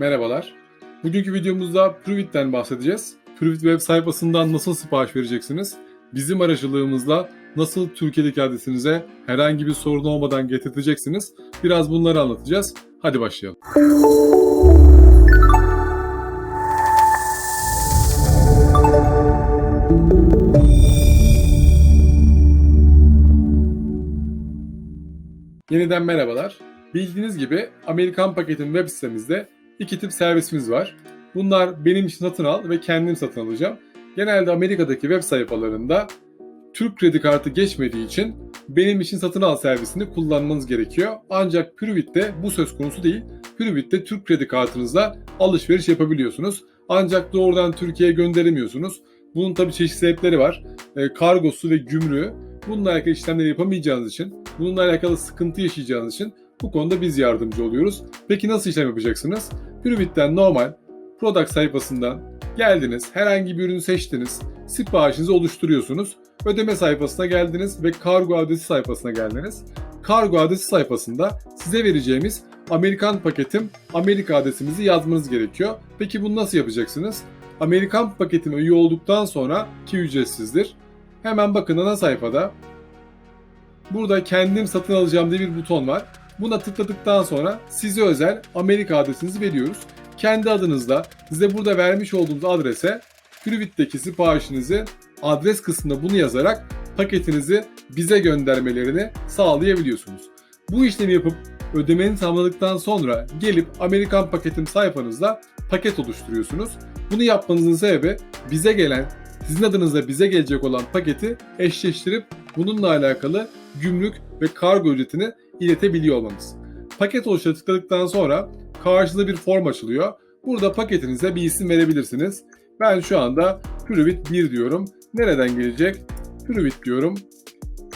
Merhabalar. Bugünkü videomuzda Pruvit'ten bahsedeceğiz. Pruvit web sayfasından nasıl sipariş vereceksiniz? Bizim aracılığımızla nasıl Türkiye'deki adresinize herhangi bir sorun olmadan getirteceksiniz? Biraz bunları anlatacağız. Hadi başlayalım. Yeniden merhabalar. Bildiğiniz gibi Amerikan Paket'in web sitemizde iki tip servisimiz var. Bunlar benim için satın al ve kendim satın alacağım. Genelde Amerika'daki web sayfalarında Türk kredi kartı geçmediği için benim için satın al servisini kullanmanız gerekiyor. Ancak Pruvit'te bu söz konusu değil. Pruvit'te Türk kredi kartınızla alışveriş yapabiliyorsunuz. Ancak doğrudan Türkiye'ye gönderemiyorsunuz. Bunun tabii çeşitli sebepleri var. E, kargosu ve gümrüğü. Bununla alakalı işlemleri yapamayacağınız için, bununla alakalı sıkıntı yaşayacağınız için bu konuda biz yardımcı oluyoruz. Peki nasıl işlem yapacaksınız? Pruvit'ten normal product sayfasından geldiniz, herhangi bir ürünü seçtiniz, siparişinizi oluşturuyorsunuz. Ödeme sayfasına geldiniz ve kargo adresi sayfasına geldiniz. Kargo adresi sayfasında size vereceğimiz Amerikan paketim Amerika adresimizi yazmanız gerekiyor. Peki bunu nasıl yapacaksınız? Amerikan paketime üye olduktan sonra ki ücretsizdir. Hemen bakın ana sayfada burada kendim satın alacağım diye bir buton var. Buna tıkladıktan sonra size özel Amerika adresinizi veriyoruz. Kendi adınızla size burada vermiş olduğumuz adrese Pruvit'teki siparişinizi adres kısmına bunu yazarak paketinizi bize göndermelerini sağlayabiliyorsunuz. Bu işlemi yapıp ödemeni tamamladıktan sonra gelip Amerikan paketim sayfanızda paket oluşturuyorsunuz. Bunu yapmanızın sebebi bize gelen, sizin adınıza bize gelecek olan paketi eşleştirip bununla alakalı gümrük ve kargo ücretini iletebiliyor olmanız. Paket oluştura tıkladıktan sonra karşınıza bir form açılıyor. Burada paketinize bir isim verebilirsiniz. Ben şu anda Pruvit 1 diyorum. Nereden gelecek? Pruvit diyorum.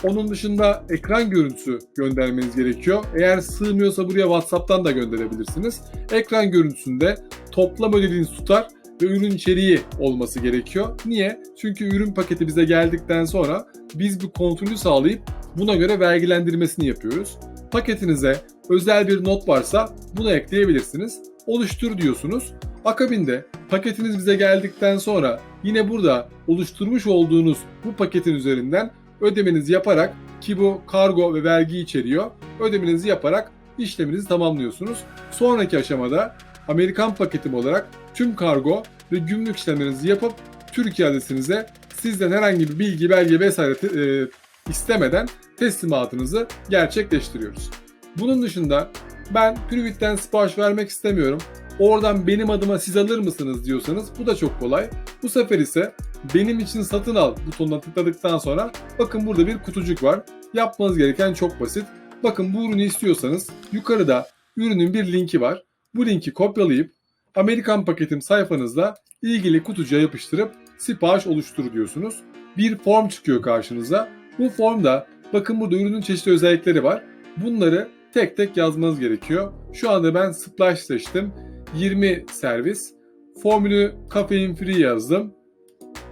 Onun dışında ekran görüntüsü göndermeniz gerekiyor. Eğer sığmıyorsa buraya WhatsApp'tan da gönderebilirsiniz. Ekran görüntüsünde toplam ödediğiniz tutar ve ürün içeriği olması gerekiyor. Niye? Çünkü ürün paketi bize geldikten sonra biz bu kontrolü sağlayıp buna göre vergilendirmesini yapıyoruz. Paketinize özel bir not varsa bunu ekleyebilirsiniz. Oluştur diyorsunuz. Akabinde paketiniz bize geldikten sonra yine burada oluşturmuş olduğunuz bu paketin üzerinden ödemenizi yaparak ki bu kargo ve vergi içeriyor. Ödemenizi yaparak işleminizi tamamlıyorsunuz. Sonraki aşamada Amerikan paketim olarak tüm kargo ve gümrük işlemlerinizi yapıp Türkiye adresinize sizden herhangi bir bilgi, belge vesaire e, istemeden teslimatınızı gerçekleştiriyoruz. Bunun dışında ben Pruvit'ten sipariş vermek istemiyorum. Oradan benim adıma siz alır mısınız diyorsanız bu da çok kolay. Bu sefer ise benim için satın al butonuna tıkladıktan sonra bakın burada bir kutucuk var. Yapmanız gereken çok basit. Bakın bu ürünü istiyorsanız yukarıda ürünün bir linki var. Bu linki kopyalayıp Amerikan paketim sayfanızda ilgili kutucuğa yapıştırıp sipariş oluştur diyorsunuz. Bir form çıkıyor karşınıza. Bu formda bakın burada ürünün çeşitli özellikleri var. Bunları tek tek yazmanız gerekiyor. Şu anda ben splash seçtim. 20 servis. Formülü caffeine free yazdım.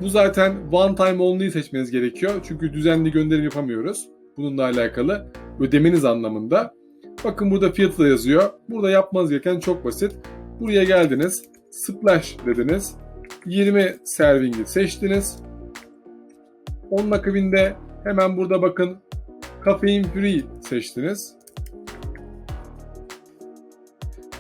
Bu zaten one time only seçmeniz gerekiyor. Çünkü düzenli gönderim yapamıyoruz. Bununla alakalı ödemeniz anlamında. Bakın burada fiyatı da yazıyor. Burada yapmanız gereken çok basit. Buraya geldiniz. Splash dediniz. 20 servingi seçtiniz. Onun akabinde hemen burada bakın Caffeine Free seçtiniz.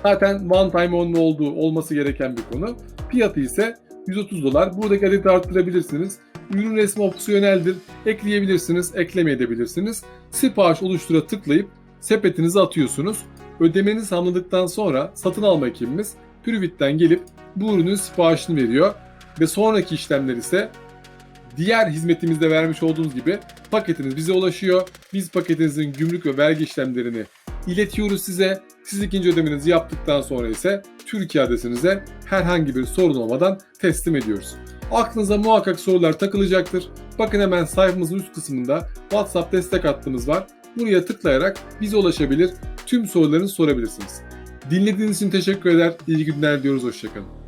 Zaten one time only olduğu olması gereken bir konu. Fiyatı ise 130 dolar. Buradaki adeti arttırabilirsiniz. Ürün resmi opsiyoneldir. Ekleyebilirsiniz, eklemeyebilirsiniz. Sipariş oluştura tıklayıp sepetinize atıyorsunuz. Ödemenizi tamamladıktan sonra satın alma ekibimiz Pruvit'ten gelip bu ürünün siparişini veriyor. Ve sonraki işlemler ise diğer hizmetimizde vermiş olduğumuz gibi paketiniz bize ulaşıyor. Biz paketinizin gümrük ve vergi işlemlerini iletiyoruz size. Siz ikinci ödemenizi yaptıktan sonra ise Türkiye adresinize herhangi bir sorun olmadan teslim ediyoruz. Aklınıza muhakkak sorular takılacaktır. Bakın hemen sayfamızın üst kısmında WhatsApp destek hattımız var. Buraya tıklayarak bize ulaşabilir, tüm sorularınızı sorabilirsiniz. Dinlediğiniz için teşekkür eder, iyi günler diyoruz, hoşçakalın.